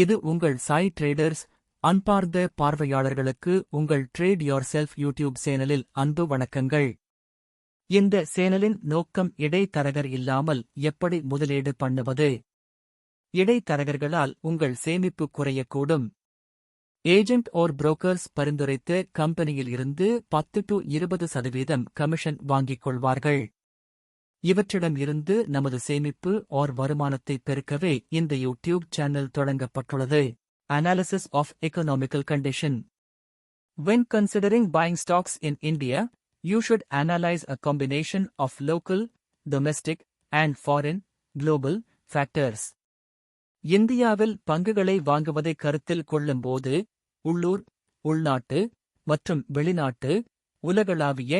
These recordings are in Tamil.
இது உங்கள் சாய் ட்ரேடர்ஸ் அன்பார்ந்த பார்வையாளர்களுக்கு உங்கள் ட்ரேட் யோர் செல்ஃப் யூடியூப் சேனலில் அன்பு வணக்கங்கள். இந்த சேனலின் நோக்கம் இடைத்தரகர் இல்லாமல் எப்படி முதலீடு பண்ணுவது? இடைத்தரகர்களால் உங்கள் சேமிப்பு குறையக்கூடும். ஏஜென்ட் ஓர் புரோக்கர்ஸ் பரிந்துரைத்த கம்பெனியில் இருந்து பத்து டு இருபது சதவீதம் கமிஷன் வாங்கிக் கொள்வார்கள். இவற்றிடம் இருந்து நமது சேமிப்பு ஓர் வருமானத்தை பெருக்கவே இந்த யூடியூப் சேனல் தொடங்கப்பட்டுள்ளது analysis of economical condition When considering buying stocks in India, you should analyze a combination of local, domestic, and foreign, global factors. இந்தியாவில் பங்குகளை வாங்குவதை கருத்தில் கொள்ளும்போது உள்ளூர் உள்நாட்டு மற்றும் வெளிநாட்டு உலகளாவிய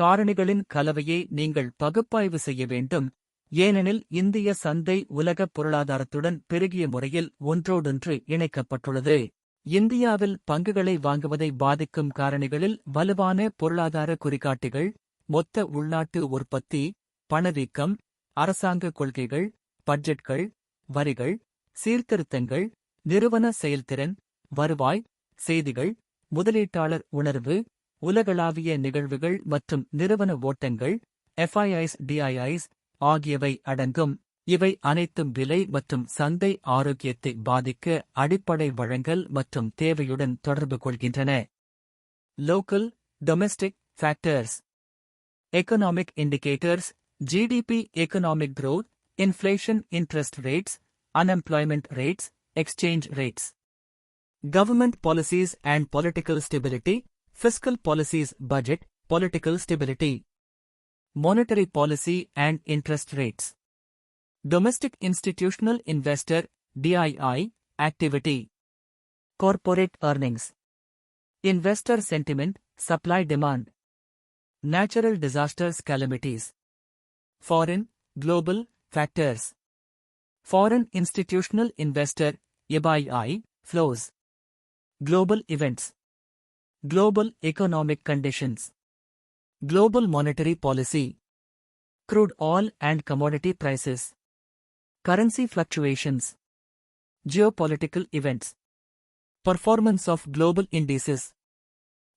காரணிகளின் கலவையை நீங்கள் பகுப்பாய்வு செய்ய வேண்டும். ஏனெனில் இந்திய சந்தை உலக பொருளாதாரத்துடன் பெருகிய முறையில் ஒன்றோடொன்று இணைக்கப்பட்டுள்ளது. இந்தியாவில் பங்குகளை வாங்குவதை பாதிக்கும் காரணிகளில் வலுவான பொருளாதார குறிகாட்டிகள் மொத்த உள்நாட்டு உற்பத்தி பணவீக்கம் அரசாங்க கொள்கைகள் பட்ஜெட்கள் வரிகள் சீர்திருத்தங்கள் நிறுவன செயல்திறன் வருவாய் செய்திகள் முதலீட்டாளர் உணர்வு உலகளாவிய நிகழ்வுகள் மற்றும் நிறுவன ஓட்டங்கள் எஃப்ஐஐஸ் டிஐஐஸ் ஆகியவை அடங்கும். இவை அனைத்தும் விலை மற்றும் சந்தை ஆரோக்கியத்தை பாதிக்க அடிப்படை வழங்கல் மற்றும் தேவையுடன் தொடர்பு கொள்கின்றன. Local domestic factors economic indicators GDP economic growth inflation interest rates unemployment rates exchange rates government policies and political stability fiscal policies budget, political stability. Monetary policy and interest rates. Domestic institutional investor, DII, activity. Corporate earnings. Investor sentiment, supply demand. Natural disasters calamities. Foreign, global, factors. Foreign Institutional Investor EBI flows. Global events. Global economic conditions. Global monetary policy. Crude oil and commodity prices. Currency fluctuations. Geopolitical events. Performance of global indices.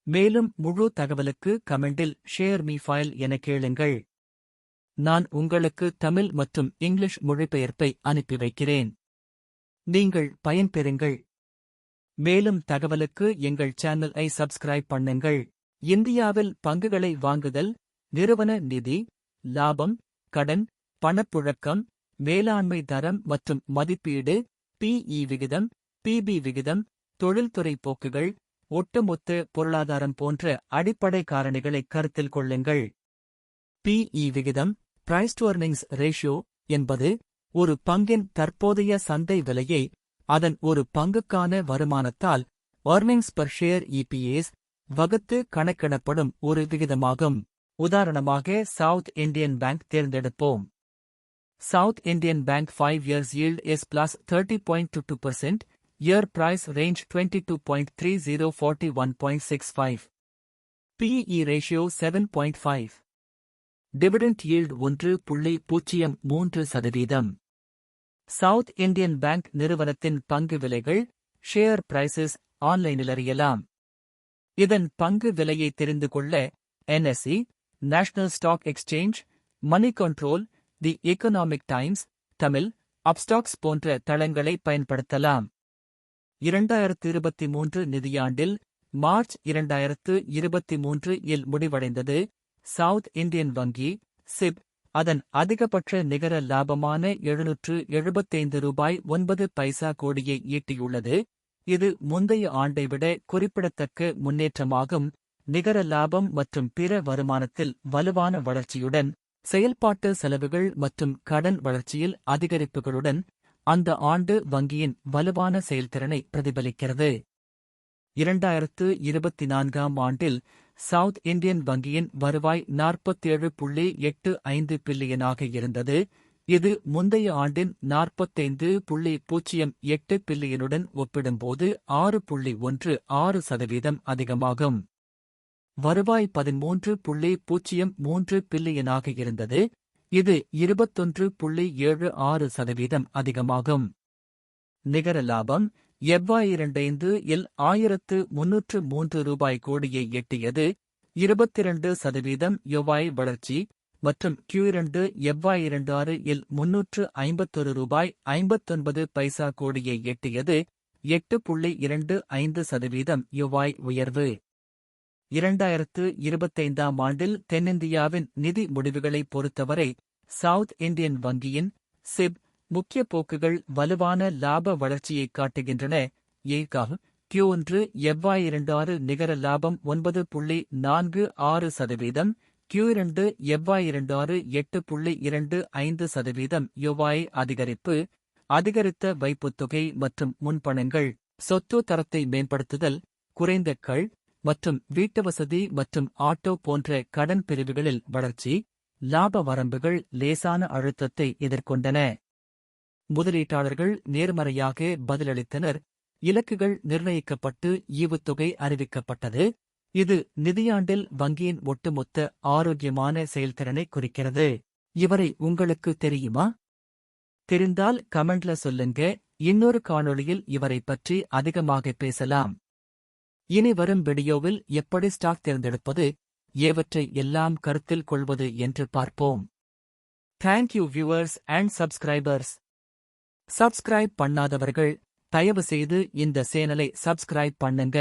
மேலும் முழு தகவலுக்கு கமெண்டில் ஷேர் மீ ஃபைல் என கேளுங்கள் நான் உங்களுக்கு தமிழ் மற்றும் இங்கிலீஷ் மொழிபெயர்ப்பை அனுப்பி வைக்கிறேன் நீங்கள் பயன்பெறுங்கள் மேலும் தகவலுக்கு எங்கள் சேனலை சப்ஸ்கிரைப் பண்ணுங்கள். இந்தியாவில் பங்குகளை வாங்குதல் நிறுவன நிதி லாபம் கடன் பணப்புழக்கம் மேலாண்மை தரம் மற்றும் மதிப்பீடு பிஇ விகிதம் பிபி விகிதம் தொழில்துறை போக்குகள் ஒட்டுமொத்த பொருளாதாரம் போன்ற அடிப்படை காரணிகளை கருத்தில் கொள்ளுங்கள். பிஇ விகிதம் பிரைஸ் டு earnings ரேஷியோ என்பது ஒரு பங்கின் தற்போதைய சந்தை விலையை அதன் ஒரு பங்குக்கான வருமானத்தால் earnings பர் ஷேர் இபிஎஸ் வகுத்து கணக்கிடப்படும் ஒரு விகிதமாகும். உதாரணமாக சவுத் இந்தியன் பேங்க் தேர்ந்தெடுப்போம். South Indian Bank five years yield is plus thirty point two two percent year price range twenty two point three zero forty one point six five PE ratio seven point five dividend yield ஒன்று புள்ளி பூஜ்ஜியம் மூன்று சதவீதம் சவுத் இந்தியன் பேங்க் நிறுவனத்தின் பங்கு விலைகள் ஷேர் பிரைசஸ் ஆன்லைனில் அறியலாம். இதன் பங்கு விலையை தெரிந்து கொள்ள NSC National Stock Exchange Moneycontrol the Economic Times Tamil Upstox போன்ற தளங்களை பயன்படுத்தலாம். இரண்டாயிரத்து இருபத்தி மூன்று நிதியாண்டில் மார்ச் இரண்டாயிரத்து இருபத்தி மூன்று இல் முடிவடைந்தது சவுத் இந்தியன் வங்கி சிப் அதன் அதிகபட்ச நிகர லாபமான எழுநூற்று எழுபத்தைந்து ரூபாய் ஒன்பது பைசா கோடியை ஈட்டியுள்ளது. இது முந்தைய ஆண்டை விட குறிப்பிடத்தக்க முன்னேற்றமாகும். நிகர லாபம் மற்றும் பிற வருமானத்தில் வலுவான வளர்ச்சியுடன் செயல்பாட்டு செலவுகள் மற்றும் கடன் வளர்ச்சியில் அதிகரிப்புகளுடன் அந்த ஆண்டு வங்கியின் வலுவான செயல்திறனை பிரதிபலிக்கிறது. இரண்டாயிரத்து இருபத்தி நான்காம் ஆண்டில் சவுத் இந்தியன் வங்கியின் வருவாய் நாற்பத்தேழு புள்ளி எட்டு ஐந்து பில்லியனாக இருந்தது. இது முந்தைய ஆண்டின் நாற்பத்தைந்து புள்ளி பூஜ்ஜியம் எட்டு பில்லியனுடன் ஒப்பிடும்போது ஆறு புள்ளி ஒன்று ஆறு சதவீதம் அதிகமாகும். வருவாய் பதிமூன்று புள்ளி பூஜ்ஜியம் மூன்று பில்லியனாக இருந்தது. இது இருபத்தொன்று புள்ளி ஏழு ஆறு சதவீதம் அதிகமாகும். நிகர லாபம் எவ்வாயிரண்டைந்து இல் ஆயிரத்து முன்னூற்று மூன்று ரூபாய் கோடியை எட்டியது இருபத்திரண்டு சதவீதம் எவ்வாய் வளர்ச்சி மற்றும் கியூ இரண்டு எவ்வாயிரண்டு ஆறு இல் முன்னூற்று ஐம்பத்தொரு ரூபாய் ஐம்பத்தொன்பது பைசா கோடியை எட்டியது எட்டு புள்ளி இரண்டு ஐந்து சதவீதம் யுவாய் உயர்வு. இரண்டாயிரத்து இருபத்தைந்தாம் ஆண்டில் தென்னிந்தியாவின் நிதி முடிவுகளை பொறுத்தவரை சவுத் இந்தியன் வங்கியின் சிப் முக்கிய போக்குகள் வலுவான லாப வளர்ச்சியை காட்டுகின்றன. ஏகாக கியூ ஒன்று எவ்வாய் ஆறு நிகர லாபம் ஒன்பது புள்ளி நான்கு ஆறு சதவீதம் கியூ இரண்டு எவ்வாய் ஆறு எட்டு புள்ளி இரண்டு ஐந்து சதவீதம் யுவாய் அதிகரிப்பு அதிகரித்த வைப்புத் தொகை மற்றும் முன்பணங்கள் சொத்து தரத்தை மேம்படுத்துதல் குறைந்த கள் மற்றும் வீட்டு வசதி மற்றும் ஆட்டோ போன்ற கடன் பிரிவுகளில் வளர்ச்சி லாப வரம்புகள் லேசான அழுத்தத்தை எதிர்கொண்டன. முதலீட்டாளர்கள் நேர்மறையாக பதிலளித்தனர். இலக்குகள் நிர்ணயிக்கப்பட்டு ஈவுத்தொகை அறிவிக்கப்பட்டது. இது நிதியாண்டில் வங்கியின் ஒட்டுமொத்த ஆரோக்கியமான செயல்திறனை குறிக்கிறது. இவரை உங்களுக்கு தெரியுமா? தெரிந்தால் கமெண்ட்ல சொல்லுங்க. இன்னொரு காணொளியில் இவரை பற்றி அதிகமாக பேசலாம். இனி வரும் வீடியோவில் எப்படி ஸ்டாக் தேர்ந்தெடுப்பது ஏவற்றை எல்லாம் கருத்தில் கொள்வது என்று பார்ப்போம். Thank you viewers and subscribers subscribe பண்ணாதவர்கள் தயவு செய்து இந்த சேனலை சப்ஸ்கிரைப் பண்ணுங்க.